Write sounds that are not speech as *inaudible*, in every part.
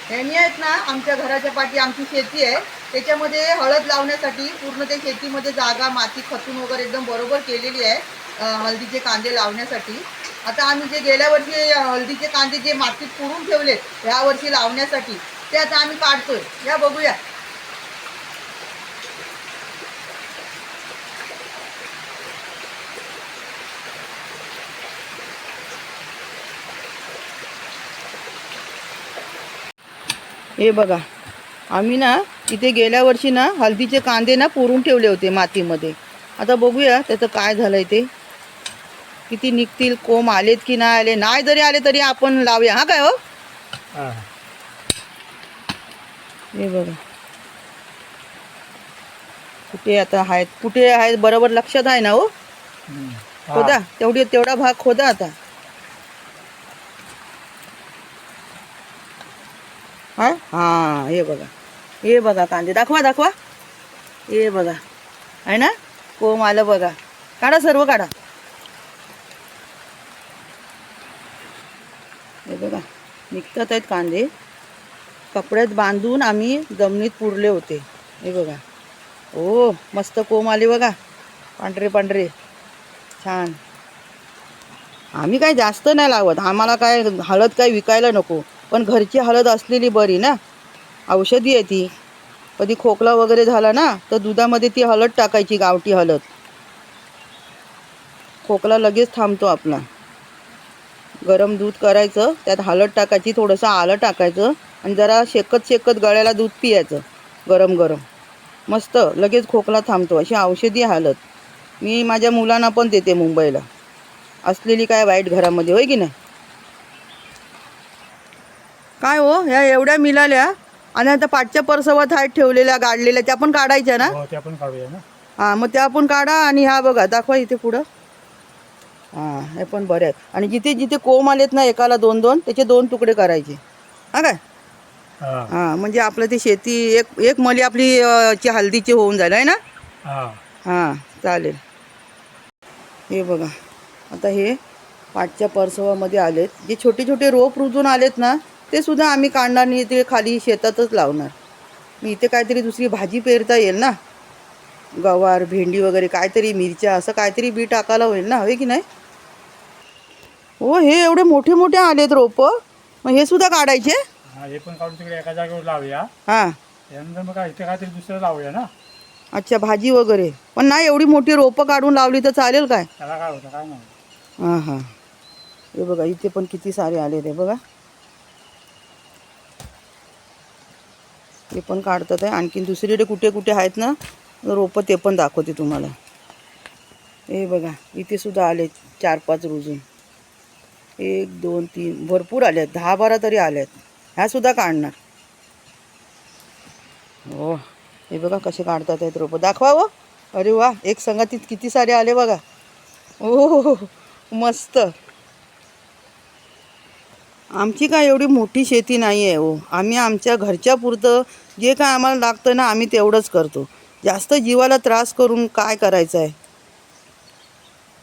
ह्यांनी आहेत ना आमच्या घराच्या पाठी आमची शेती आहे. त्याच्यामध्ये हळद लावण्यासाठी पूर्ण ते शेतीमध्ये जागा माती खतून वगैरे एकदम बरोबर केलेली आहे हळदीचे कांदे लावण्यासाठी. आता आम्ही जे गेल्या वर्षी हळदीचे कांदे जे मातीत पुरून ठेवलेत ह्या वर्षी लावण्यासाठी ते आता आम्ही काढतोय. या बघूया. हे बघा. आम्ही ना इथे गेल्या वर्षी ना हळदीचे कांदे ना पुरून ठेवले होते मातीमध्ये. आता बघूया त्याचं काय झालंय ते. किती निघतील कोंब आलेत की नाही आले नाही जरी आले तरी आपण लावूया. हा काय हो? हा. बघा. कुठे आता आहेत? कुठे आहेत? बरोबर लक्षात आहे ना हो. खोदा. तेवढी तेवढा भाग खोदा आता. हा? हां हे बघा. हे बघा कांदे. दाखवा दाखवा. हे बघा. आहे ना? कोंब आलं बघा. काढा सर्व काढा. हे बघा. निघतात आहेत कांदे. कपड्यात बांधून आम्ही जमिनीत पुरले होते. हे बघा. ओ मस्त कोंब आले बघा. पांढरे पांढरे. छान. आम्ही काय जास्त नाही लावत. आम्हाला काय हळद काय विकायला नको. पण घरची हळद असलेली बरी ना? औषधी आहे ती. कधी खोकला वगैरे झाला ना तर दुधामध्ये ती हळद टाकायची गावठी हळद खोकला लगेच थांबतो आपला. गरम दूध करायचं त्यात हळद टाकायची थोडंसं आलं टाकायचं आणि जरा शेकत शेकत गळ्याला दूध पियायचं गरम गरम. मस्त लगेच खोकला थांबतो अशी औषधी हालत. मी माझ्या मुलांना पण देते मुंबईला. असलेली काय वाईट घरामध्ये होय की नाही? काय हो? ह्या एवढ्या मिळाल्या आणि आता पाठच्या परसवात आहेत ठेवलेल्या गाडलेल्या त्या पण काढायच्या ना? हो ते आपण काढूया ना. हां मग त्या पण काढा आणि ह्या बघा दाखवा इथे पुढं. हां हे पण बरे आहेत. आणि जिथे जिथे कोंब आलेत ना एकाला दोन दोन त्याचे दोन तुकडे करायचे. हा काय? हा. हां म्हणजे आपलं ती शेती एक एक मली आपली अं, ची हल्दीची होऊन जाईल आहे ना? हा. हां चालेल. हे बघा. आता हे पाठच्या परसवामध्ये आलेत. जे छोटे छोटे रोप रुजून आलेत ना ते सुद्धा आम्ही काढणार नाही ते खाली शेतातच लावणार. मी इथे काहीतरी दुसरी भाजी पेरता येईल ना? गवार भेंडी वगैरे काहीतरी मिरच्या असं काहीतरी बी टाकायला होईल ना? होय की नाही? हो हे एवढे मोठे मोठे आलेत रोपं. मग हे सुद्धा काढायचे? हा हे पण काढून तिकडे एका जागेवर लावूया. हां. त्यानंतर मग काय इथे काहीतरी दुसरं लावूया ना? अच्छा भाजी वगैरे. पण नाही एवढी मोठी रोपं काढून लावली तर चालेल काय? त्याला काय होतं काय नाही हां हां. हे बघा इथे पण किती सारे आले ते बघा. ते पण काढतात आहे. आणखीन दुसरीकडे कुठे कुठे आहेत ना रोपं ते पण दाखवते तुम्हाला. हे बघा इथे सुद्धा आले चार पाच रुजून. एक दोन तीन भरपूर आले आहेत दहा बारा तरी आले आहेत ह्या सुद्धा काढणार. हो हे बघा कसे काढतात आहेत रोपं. दाखवा हो. अरे वा एक संघातीत किती सारे आले बघा. ओ मस्त. आमची काय एवढी मोठी शेती नाही आहे हो. आम्ही आमच्या घरच्या पुरतं जे काय आम्हाला लागतं ना आम्ही तेवढंच करतो. जास्त जीवाला त्रास करून काय करायचं आहे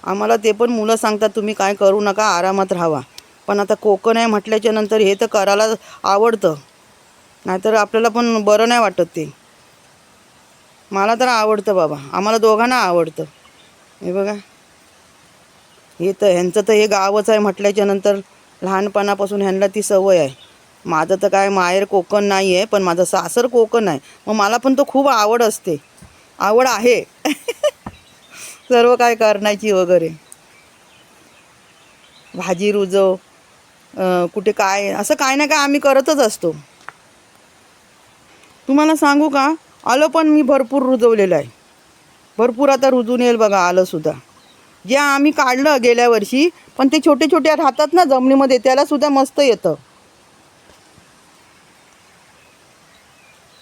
आम्हाला ते पण मुलं सांगतात तुम्ही काय करू नका आरामात राहावा. पण आता कोकण आहे म्हटल्याच्या नंतर हे तर करायला आवडतं. नाहीतर आपल्याला पण बरं नाही वाटत ते. मला तर आवडतं बाबा. आम्हाला दोघांना आवडतं. हे बघा. हे तर ह्यांचं तर हे गावच आहे म्हटल्याच्या नंतर लहानपणापासून ह्यांना ती सवय आहे. माझं तर काय माहेर कोकण नाही आहे पण माझं सासर कोकण आहे. मग मला पण तो खूप आवड असते. आवड आहे. *laughs* सर्व काय करण्याची वगैरे. भाजी रुजव कुठे काय असं काय ना काय आम्ही करतच असतो. तुम्हाला सांगू का? आलं पण मी भरपूर रुजवलेलं आहे. भरपूर आता रुजून येईल बघा आलं सुद्धा. जे आम्ही काढलं गेल्या वर्षी पण ते छोटे छोटे राहतात ना जमिनीमध्ये त्याला सुद्धा मस्त येतं.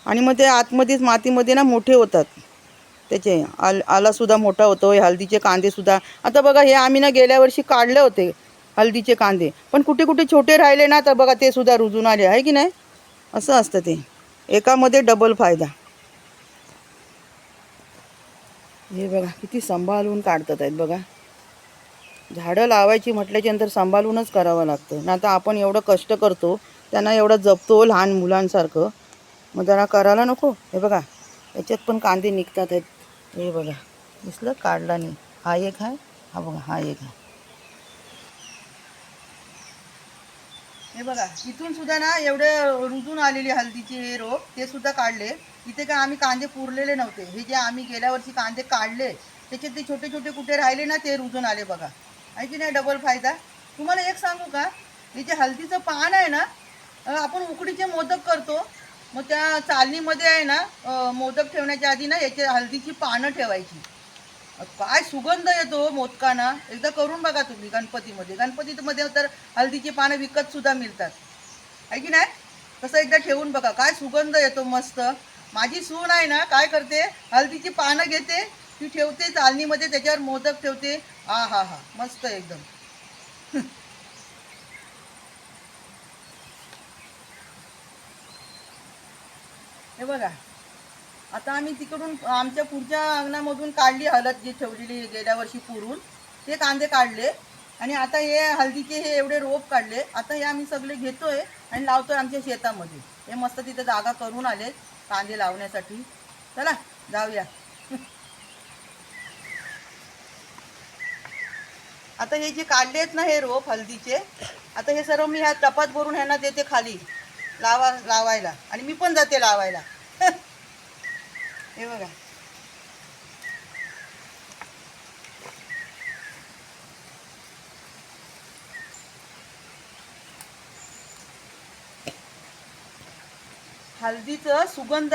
आणि मग ते आतमध्येच मातीमध्ये ना मोठे होतात. त्याचे आल आलासुद्धा मोठा होतो हळदीचे कांदेसुद्धा आता बघा हे आम्ही ना गेल्या वर्षी काढले होते हळदीचे कांदे. पण कुठे कुठे छोटे राहिले ना तर बघा ते सुद्धा रुजून आले. आहे की नाही? असं असतं ते. एकामध्ये डबल फायदा. हे बघा किती सांभाळून काढतात आहेत बघा. झाडं लावायची म्हटल्याच्यानंतर सांभाळूनच करावं लागतं. ना आता आपण एवढं कष्ट करतो त्यांना एवढं जपतो लहान मुलांसारखं. मग जरा करायला नको. हे बघा याच्यात पण कांदे निघतात आहेत. हे बघा दिसलं काढला नाही. हा एक आहे हा बघा हा एक आहे. हे बघा इथून सुद्धा ना एवढे रुजून आलेले हळदीचे हे रोप ते सुद्धा काढले. इथे काय आम्ही कांदे पुरलेले नव्हते. हे जे आम्ही गेल्या वर्षी कांदे काढले त्याचे ते छोटे छोटे कुठे राहिले ना ते रुजून आले बघा. आहे की नाही? डबल फायदा. तुम्हाला एक सांगू का? हे जे हळदीचं पान आहे ना आपण उकडीचे मोदक करतो. मग त्या चालणीमध्ये आहे ना मोदक ठेवण्याच्या आधी ना याचे हळदीची पानं ठेवायची. काय सुगंध येतो हो मोदकांना? एकदा करून बघा तुम्ही गणपतीमध्ये. गणपतीमध्ये तर हळदीची पानं विकत सुद्धा मिळतात. आहे की नाही? तसं एकदा ठेवून बघा. काय सुगंध येतो मस्त. माझी सून आहे ना काय करते? हळदीची पानं घेते ती ठेवते चालणीमध्ये त्याच्यावर मोदक ठेवते. हा हा हा. मस्त एकदम. हे बघा. आता आम्ही तिकडून आमच्या पुढच्या अंगणामधून काढली हळद जी ठेवलेली गेल्या वर्षी पुरून ते कांदे काढले. आणि आता हे हळदीचे हे एवढे रोप काढले. आता हे आम्ही सगळे घेतोय आणि लावतोय आमच्या शेतामध्ये. हे मस्त तिथे जागा करून आले कांदे लावण्यासाठी. चला जाऊया. आता हे जे काढले ना हे रोप हळदीचे आता हे सर्व मी ह्या टपात भरून ह्यांना देते खाली लावा लावायला. आणि मी पण जाते लावायला. *laughs* हे बघा. हल्दीचं सुगंध.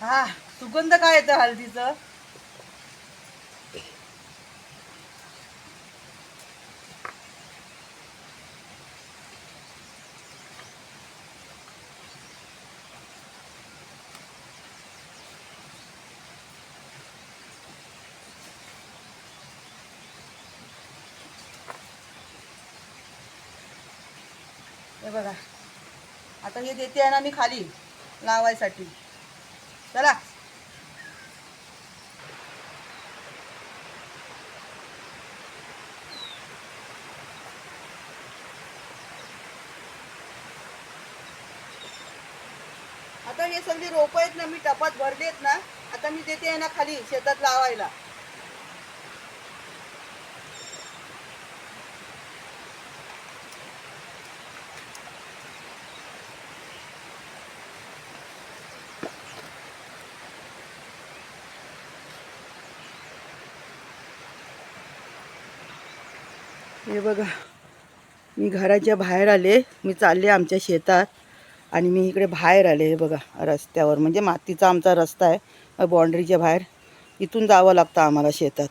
हा सुगंध काय येतं हल्दीचं हे बघा. आता हे देते आहे ना मी खाली लावायसाठी. चला. आता हे सगळी रोपं आहेत ना मी टपात भरली आहेत ना आता मी देते आहे ना खाली शेतात लावायला. हे बघा. मी घराच्या बाहेर आले. मी चालले आमच्या शेतात. आणि मी इकडे बाहेर आले. हे बघा रस्त्यावर. म्हणजे मातीचा आमचा रस्ता आहे. बाँड्रीच्या बाहेर. इथून जावं लागतं आम्हाला शेतात.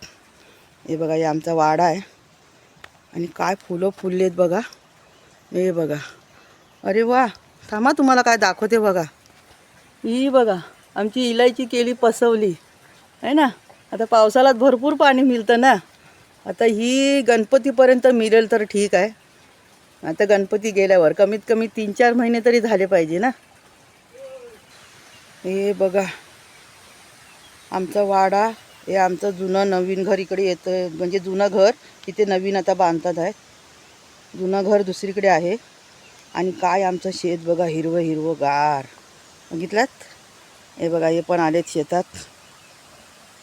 हे बघा हे आमचा वाडा आहे. आणि काय फुलं फुललेत बघा. हे बघा. अरे वा! थांबा तुम्हाला काय दाखवते बघा. ही बघा आमची इलायची केली पसवली. आहे ना? आता पावसाळ्यात भरपूर पाणी मिळतं ना? आता ही गणपतीपर्यंत मिळेल तर ठीक आहे. आता गणपती गेल्यावर कमीत कमी तीन चार महिने तरी झाले पाहिजे ना. हे बघा. आमचा वाडा हे आमचं जुनं नवीन घर इकडे येतं म्हणजे जुनं घर इथे नवीन आता बांधतात आहे जुनं घर दुसरीकडे आहे. आणि काय आमचं शेत बघा हिरवं हिरवं गार. बघितलात? हे बघा हे पण आलेत शेतात.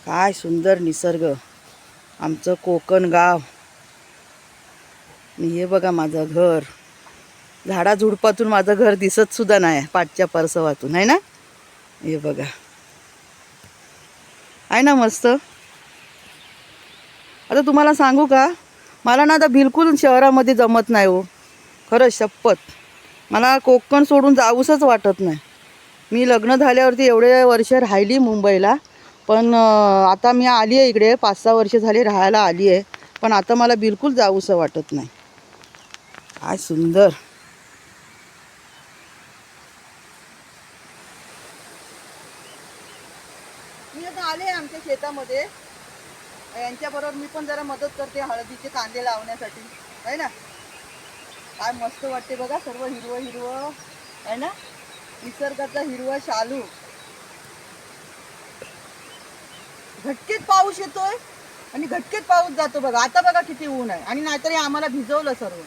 काय सुंदर निसर्ग. आमचं कोकण गाव. हे बघा माझं घर. झाडाझुडपातून माझं घर दिसत सुद्धा नाही पाठच्या परसवातून आहे ना? हे बघा. आहे ना मस्त? आता तुम्हाला सांगू का? मला ना आता बिलकुल शहरामध्ये जमत नाही हो. खरंच शपथ. मला कोकण सोडून जाऊसच वाटत नाही. मी लग्न झाल्यावरती एवढे वर्ष राहिली मुंबईला. पण आता मी आली आहे इकडे. पाच सहा वर्ष झाली राहायला आली आहे. पण आता मला बिलकुल जाऊसं वाटत नाही. काय सुंदर. मी आता आले आमच्या शेतामध्ये. यांच्याबरोबर मी पण जरा मदत करते हळदीचे कांदे लावण्यासाठी. आहे ना? काय मस्त वाटते बघा. सर्व हिरवं हिरवं. आहे ना? निसर्गाचा हिरवा शालू. घटकेत पाऊस येतोय आणि घटकेत पाऊस जातो बघा. आता बघा किती ऊन आहे. आणि नाहीतर आम्हाला भिजवलं सर्व.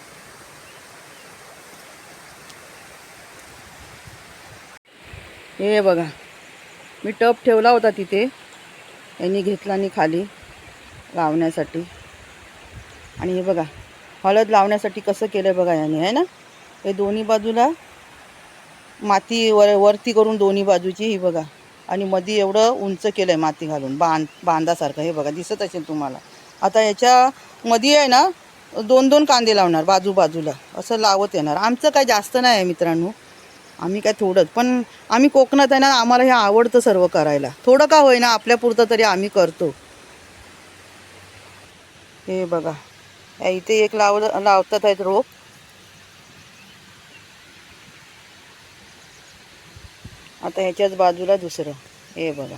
हे बघा. मी टप ठेवला होता तिथे. यांनी घेतला आणि खाली लावण्यासाठी. आणि हे बघा. हळद लावण्यासाठी कसं केलं बघा याने आहे ना? हे दोन्ही बाजूला माती वर वरती करून दोन्ही बाजूची ही बघा. आणि मध्ये एवढं उंच केलं आहे माती घालून बांध बांधासारखं हे बघा दिसत असेल तुम्हाला. आता याच्या मध्ये आहे ना दोन दोन कांदे लावणार बाजू बाजूला असं लावत येणार. आमचं काय जास्त नाही आहे मित्रांनो. आम्ही काय थोडंच. पण आम्ही कोकणात आहे ना आम्हाला हे आवडतं सर्व करायला. थोडं का होईना आपल्यापुरतं तरी आम्ही करतो. हे बघा. या इथे एक लाव लावतात आहेत रोप. आता ह्याच्याच बाजूला दुसरं. हे बघा.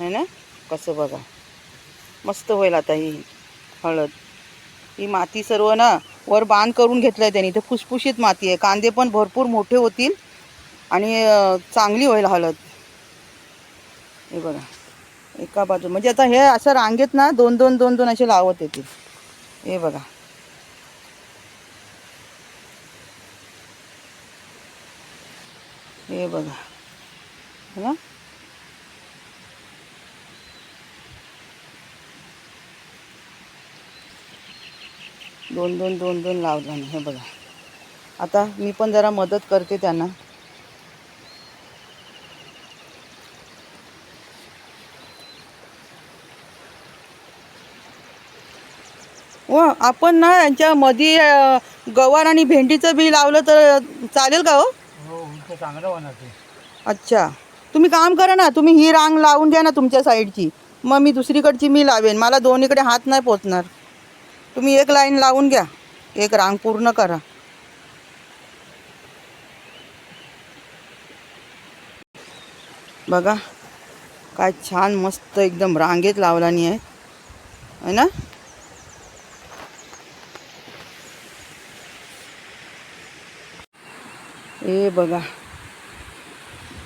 है ना? कसं बघा. मस्त होईल आता ही हळद. ही माती सर्व ना वर बांध करून घेतलं आहे त्यांनी. इथे फुसफुशीत माती आहे. कांदे पण भरपूर मोठे होतील आणि चांगली होईल हळद. हे बघा. एका बाजू म्हणजे आता हे असं रांगेत ना दोन दोन दोन दोन असे लावत येतील. हे बघा. हे बघा. है ना? दोन दोन दोन दोन लावलं हे बघा. आता मी पण जरा मदत करते त्यांना. व आपण ना यांच्या मधी गवार आणि भेंडीचं बी लावलं तर चालेल का हो? चांगलं होणार ते. अच्छा. तुम्ही काम करा ना तुम्ही ही रांग लावून द्या ना तुमच्या साईडची. मग मी दुसरीकडची मी लावेन. मला दोन्हीकडे हात नाही पोचणार. तुम्ही एक लाईन लावून घ्या. एक रांग पूर्ण करा. बघा काय छान मस्त एकदम रांगेत लावलानी आहे. है ना? ए बघा.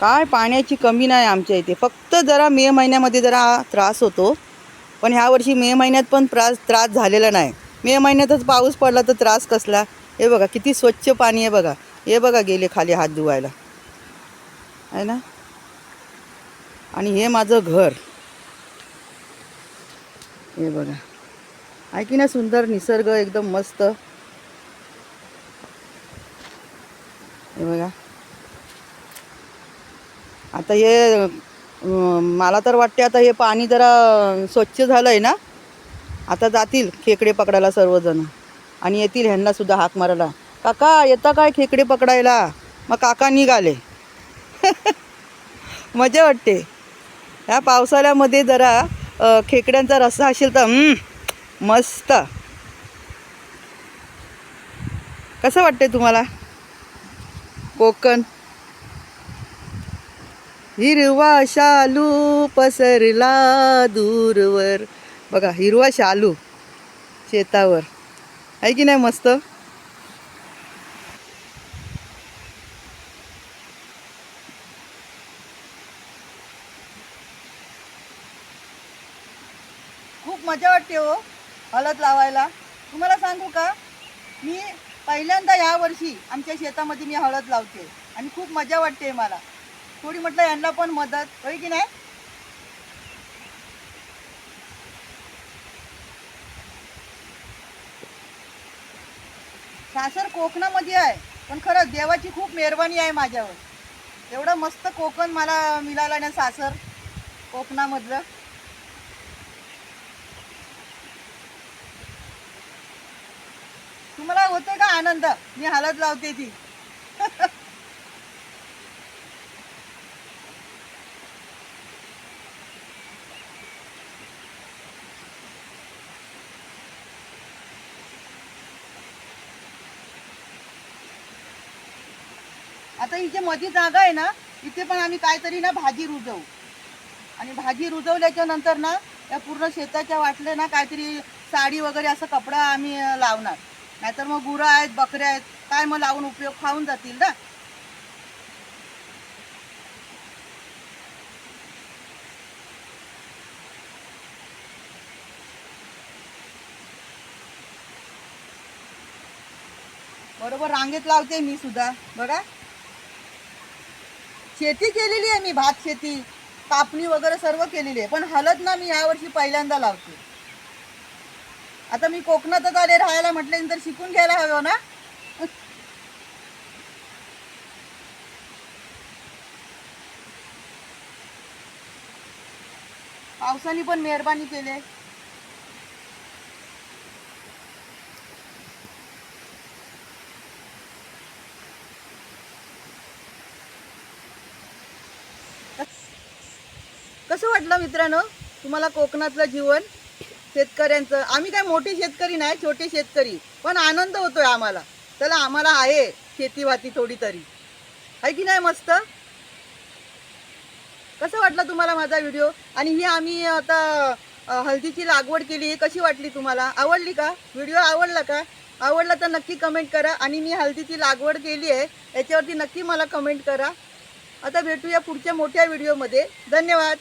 काय पाण्याची कमी नाही आमच्या इथे. फक्त जरा मे महिन्यामध्ये जरा त्रास होतो. पण ह्या वर्षी मे महिन्यात पण त्रास त्रास झालेला नाही. मे महिन्यातच पाऊस पडला तर त्रास कसला? हे बघा किती स्वच्छ पाणी आहे बघा. हे बघा गेले खाली हात धुवायला. आहे ना? आणि हे माझं घर. हे बघा. आहे की ना सुंदर निसर्ग एकदम मस्त. हे बघा. आता हे मला तर वाटते आता हे पाणी जरा स्वच्छ झालं आहे ना? आता जातील खेकडे पकडायला सर्वजण. आणि येतील ह्यांनासुद्धा हाक मारायला. काका येता काय खेकडे पकडायला? मग काका निघाले. *laughs* मजा वाटते. ह्या पावसाळ्यामध्ये जरा खेकड्यांचा रस्सा असेल तर मस्त. कसं वाटते तुम्हाला? कोकण? हिरवा शालू पसरला दूरवर. बघा हिरवा शालू शेतावर. आहे की नाही मस्त? खूप मजा वाटते हो हळद लावायला. तुम्हाला सांगू का? मी पहिल्यांदा या वर्षी आमच्या शेतामध्ये मी हळद लावते आणि खूप मजा वाटते मला. थोडी म्हटलं यांना पण मदत होय की नाही? सासर कोकणामध्ये आहे पण खरंच देवाची खूप मेहरबानी आहे माझ्यावर. एवढं मस्त कोकण मला मिळालं ना सासर कोकणामधलं. तुम्हाला होतं का आनंद? मी हालत लावते ती. आता इथे मधी जागा आहे ना इथे पण आम्ही काहीतरी ना भाजी रुजवू. आणि भाजी रुजवल्याच्या नंतर ना या पूर्ण शेताच्या वाटले ना काहीतरी साडी वगैरे असं कपडा आम्ही लावणार. नाहीतर मग गुरं आहेत बकऱ्या आहेत काय मग लावून उपयोग खाऊन जातील ना? बरोबर रांगेत लावते मी सुद्धा. बघा. शेती केलेली आहे मी भात शेती कापणी वगैरे सर्व केलेली आहे. पण हलत ना मी यावर्षी पहिल्यांदा लावते. आता मी कोकणातच आले राहायला म्हटल्यानंतर शिकून घ्यायला हवं ना? पावसाने पण मेहरबानी केली कसं वाटलं मित्रांनो तुम्हाला कोकणातलं जीवन शेतकऱ्यांचं आम्ही काय मोठे शेतकरी नाही छोटे शेतकरी पण आनंद होतोय आम्हाला. चला आम्हाला आहे शेतीवाती थोडी तरी. आहे की नाही मस्त? कसं वाटलं तुम्हाला माझा व्हिडिओ? आणि ही आम्ही आता हळदीची लागवड केली ही कशी वाटली तुम्हाला? आवडली का? व्हिडिओ आवडला का? आवडला तर नक्की कमेंट करा. आणि मी हळदीची लागवड केली आहे याच्यावरती नक्की मला कमेंट करा. आता भेटूया पुढच्या मोठ्या व्हिडिओमध्ये. धन्यवाद.